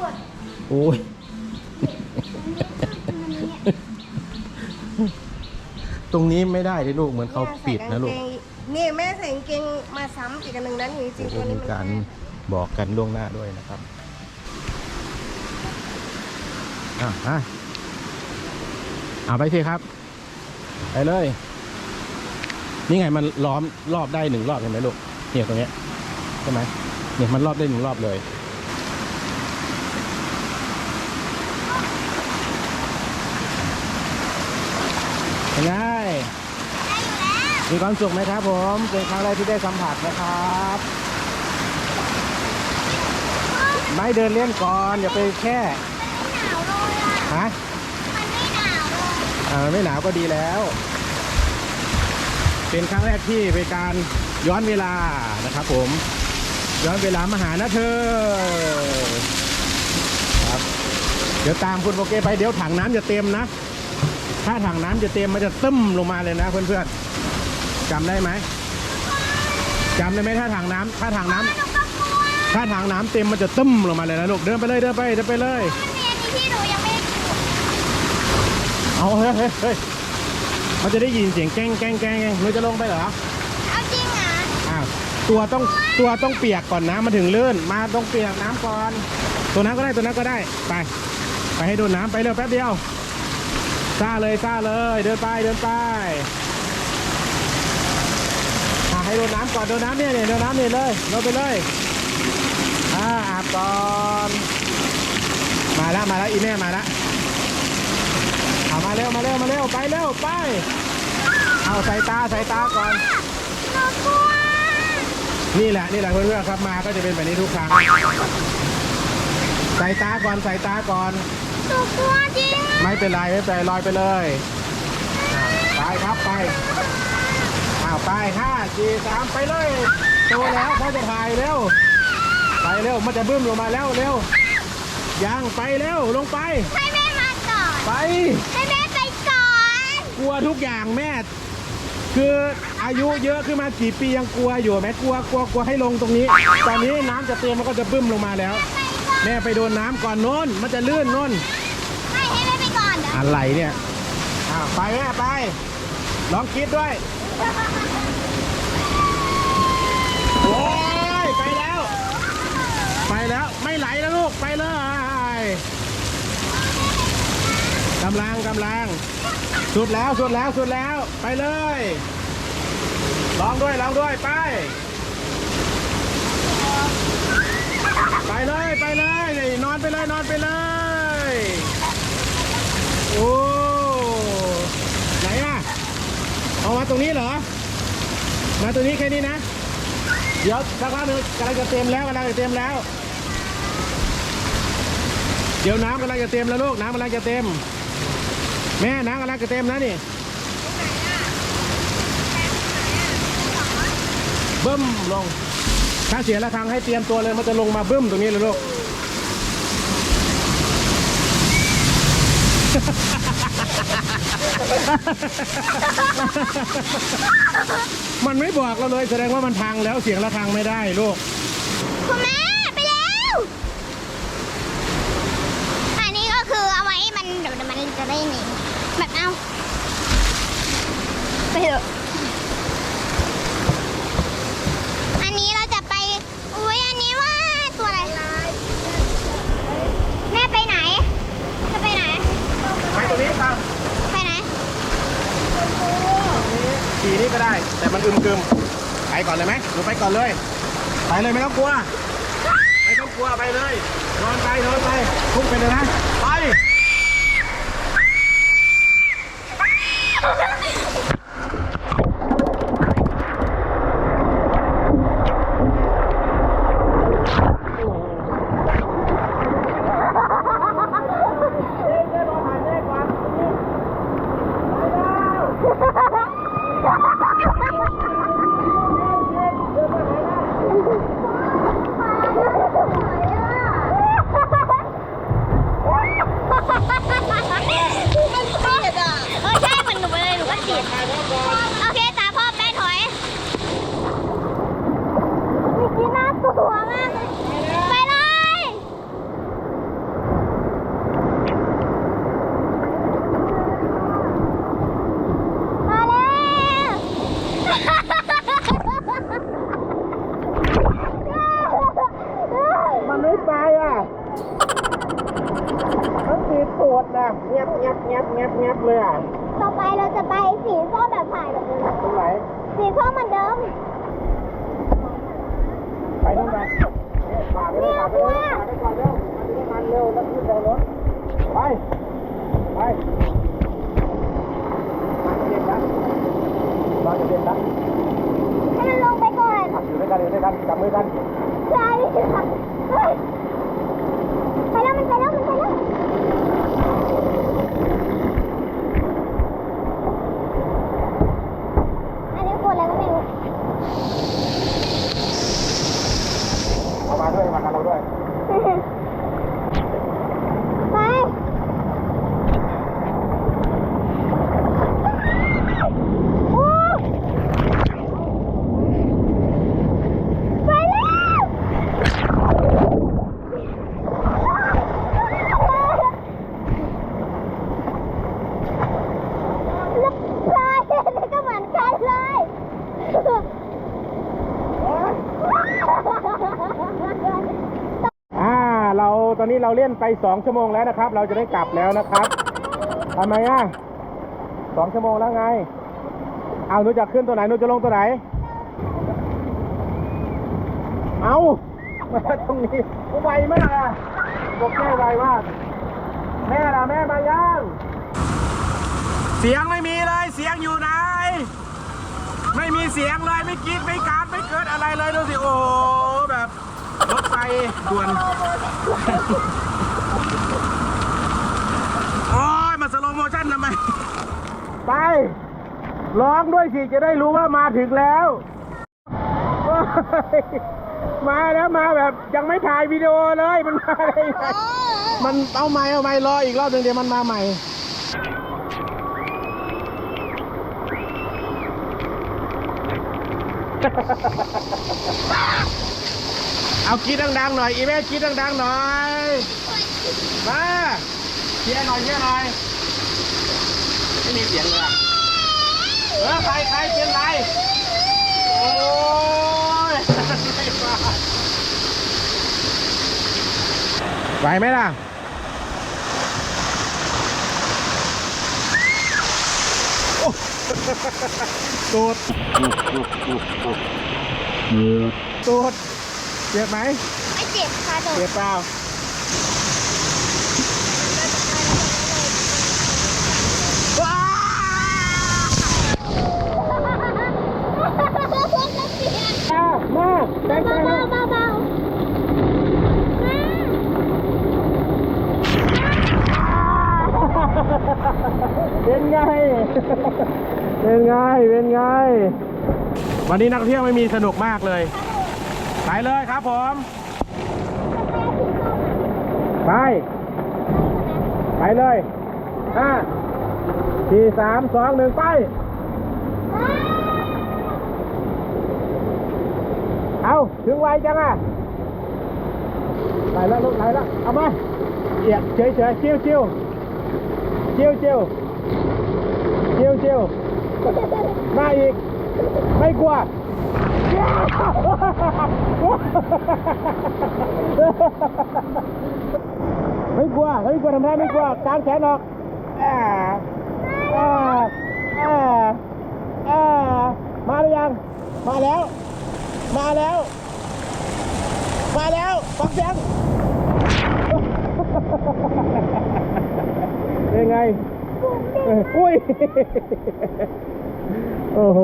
สุดโอ้ยตรงนี้ไม่ได้ดิลูกเหมือนเขาปิดนะลูกนี่แม่ใส่กางเกงมาซ้ำอีกอันหนึ่งนั้นจริงๆโอ้ตัวโหนี้มีมันการบอกกันล่วงหน้าด้วยนะครับอะอะเอาไปสิครับ ไปเลย นี่ไงมันล้อมรอบได้หนึ่งรอบเห็นไหมลูกเนี่ยตรงเนี้ยใช่ไหมเนี่ยมันรอบได้หนึ่งรอบเลย เป็นไงมีความสุขไหมครับผมเป็นครั้งแรกที่ได้สัมผัสนะครับ ไม่เดินเล่นก่อนอย่าไปแค่หนาวเลยอะฮะมันไม่หนาวเลยอ่าไม่หนาวก็ดีแล้ว เป็นครั้งแรกที่เป็นการย้อนเวลานะครับ ผม ย้อนเวลามาหานะเธอครับเดี๋ยวตามคุณโปเกไปเดี๋ยวถังน้ำจะเต็มนะ ถ้าถังน้ำจะเต็มมันจะตึ้มลงมาเลยนะเพื่อนๆจำได้ไหมจำได้ไหมถ้าถังน้ำถ้าถังน้ำหนูก็กลัวถ้าถังน้ำเต็มมันจะตึ้มลงมาเลยนะลูกเดินไปเลยเดินไปเดินไปเลยมันมีอันนี้ที่หนูยังไม่ได้ดูเอาเฮ้ยเฮ้ยเฮ้ยมันจะได้ยินเสียงแก้งแก้งแก้งแก้งหนูจะลงไปเหรอเอาจริงอะอ้าวตัวต้องตัวต้องเปียกก่อนนะมันถึงลื่นมาต้องเปียกน้ำก่อน ตัวนั้นก็ได้ตัวนั้นก็ได้ไป ไปให้โดนน้ำไปเร็วแป๊บเดียว ซ่าเลยซ่าเลยเดินไปเดินไปอะให้โดนน้ำก่อนโดนน้ำเนี่ยเนี่ยโดนน้ำเนี่ยเลยลงไปเลยอ่าอาบก่อนมาแล้วมาแล้วอีแม่มาแล้วเอามาเร็วมาเร็วมาเร็วไปเร็วไป เอาใส่ตาใส่ตาก่อนนี่แหละนี่แหละเพื่อนๆครับมาก็จะเป็นแบบนี้ทุกครั้งใส่ตาก่อนใส่ตาก่อน หนูกลัวจริงอะไม่เป็นไรไม่เป็นไรลอยไปเลยอ่าไปครับไปอ้าวไปห้าสี่สามไปเลยโตแล้วเขาจะถ่ายเร็วไปเร็วมันจะบึ้มลงมาแล้วเร็วยังไปเร็วลงไป ให้แม่มาก่อน ไป ให้แม่ไปก่อน กลัวทุกอย่างแม่ คืออายุเยอะขึ้นมากี่ปียังกลัวอยู่ไหมกลัวกลัวกลัวให้ลงตรงนี้ ตอนนี้น้ำจะเต็มมันก็จะบึ้มลงมาแล้ว ไปก่อน แม่ไปโดนน้ำก่อนโน้น มันจะลื่นโน้นไม่ให้แม่ไปก่อนนะอะไรเนี่ยอ่าไปแม่ไป ลองคิดด้วย โอ้ยไปแล้ว ไปแล้วไม่ไหลแล้วลูกไปเลยกำลังกำลัง สุดแล้วสุดแล้วสุดแล้วไปเลยลองด้วยลองด้วยไป ไปเลยไปเลยนี่นอน ไปเลยนอนไปเลยโอ้ไหนอะเอามาตรงนี้เหรอมาตรงนี้แค่นี้นะ เดี๋ยวสักพักนึงกำลังจะเต็มแล้วกำลังจะเต็มแล้ว เดี๋ยวน้ำกำลังจะเต็มแล้วลูกน้ำกำลังจะเต็ม แม่น้ำกำลังจะเต็มนะนี่บึ้มลง ถ้าเสียระฆังให้เตรียมตัวเลยมันจะลงมาบึ้มตรงนี้เลยลูก มันไม่บอกเราเลยแสดงว่ามันพังแล้วเสียงระฆังไม่ได้ลูกคุณแม่ไปแล้วอันนี้ก็คือเอาไว้มันเดี๋ยวมันจะได้หนีแบบเอาไปเถอะอันนี้เราจะไปอุ้ยอันนี้ว่าตัวอะไรแม่ไปไหน จะไปไหน ไปตรงนี้ครับ ไปไหน ขี่นี่ก็ได้ แต่มันอึมกึมไปก่อนเลยไหมหนูไปก่อนเลย ไปเลยไม่ต้องกลัว ไม่ต้องกลัวไปเลย นอนไปนอนไปพุ่งไปเลยนะ ไป โอเคจ้าพ่อแม่ถอยมีกี้น่ากลัวมากไปเลย มาแล้มัไม่ไปอะ มันตีดตูดนะเงียบเงียบเงียบเงียบเงียบเลยอะ มือกันใช่เฮ้ยไปแล้วมันไปแล้วมันไปแล้วอันนี้กดอะไรก็ไม่รู้เอามาด้วยมากันเราด้วย ไปโอ้ไปแล้วแล้วใช่นี่ก็เหมือนกันเลย อ่า เราตอนนี้ เราเล่นไปสองชั่วโมงแล้วนะครับ เราจะได้กลับแล้วนะครับทำไมอะสองชั่วโมงแล้วไง เอาหนูจะขึ้นตัวไหนหนูจะลงตัวไหน เอามาตรงนี้ไวมากอะบอกแม่ไวมากแม่ล่ะแม่มายังเสียงไม่มีเลย เสียงอยู่ไหน ไม่มีเสียงเลย ไม่คิดไม่การไม่เกิดอะไรเลยดูสิ โอ้โหแบบ รถไฟด่วนโอ้ยมาสโลโมชั่นทำไม ไป ร้องด้วยสิจะได้รู้ว่ามาถึงแล้วโอ้ยมาแล้วมาแบบยังไม่ถ่ายวิดีโอเลยมันมาได้ยังไงมันเอาไม้เอาไม้รออีกรอบหนึ่งเดี๋ยวมันมาใหม่ เอากรีดดังๆหน่อยอีแม่กรีดดังๆหน่อยมาเชียร์หน่อยเชียร์หน่อยไม่มีเสียงเลยอะเออใครใครเป็นไรโอ้ยไหวไหมล่ะโอ้ตูดตูด เจ็บไหมไม่เจ็บค่ะโดเจ็ดบเปล่าว้ามาแบงค์เบาแบงค์เบาเบาเป็นไง เป็นไง เป็นไง วันนี้นักท่องเที่ยวไม่มีสนุกมากเลย ไปเลยครับผม ไป ไปเลยห้าสี่สามสองหนึ่งไป เอาถึงไวจังอะไหลแล้วลูกไหลแล้ว เอามาเอียดเฉยเฉยๆชิวชิวชิวชิวชิวชิวมาอีก ไม่กลัว ไม่กลัวไม่กลัวทำไรไม่กลัวกางแขนออกอ่าอ่าอ่าอ่ามาหรือยัง มาแล้ว มาแล้ว มาแล้วฟังเสียงเป็นไง อุ้ย โอ้โห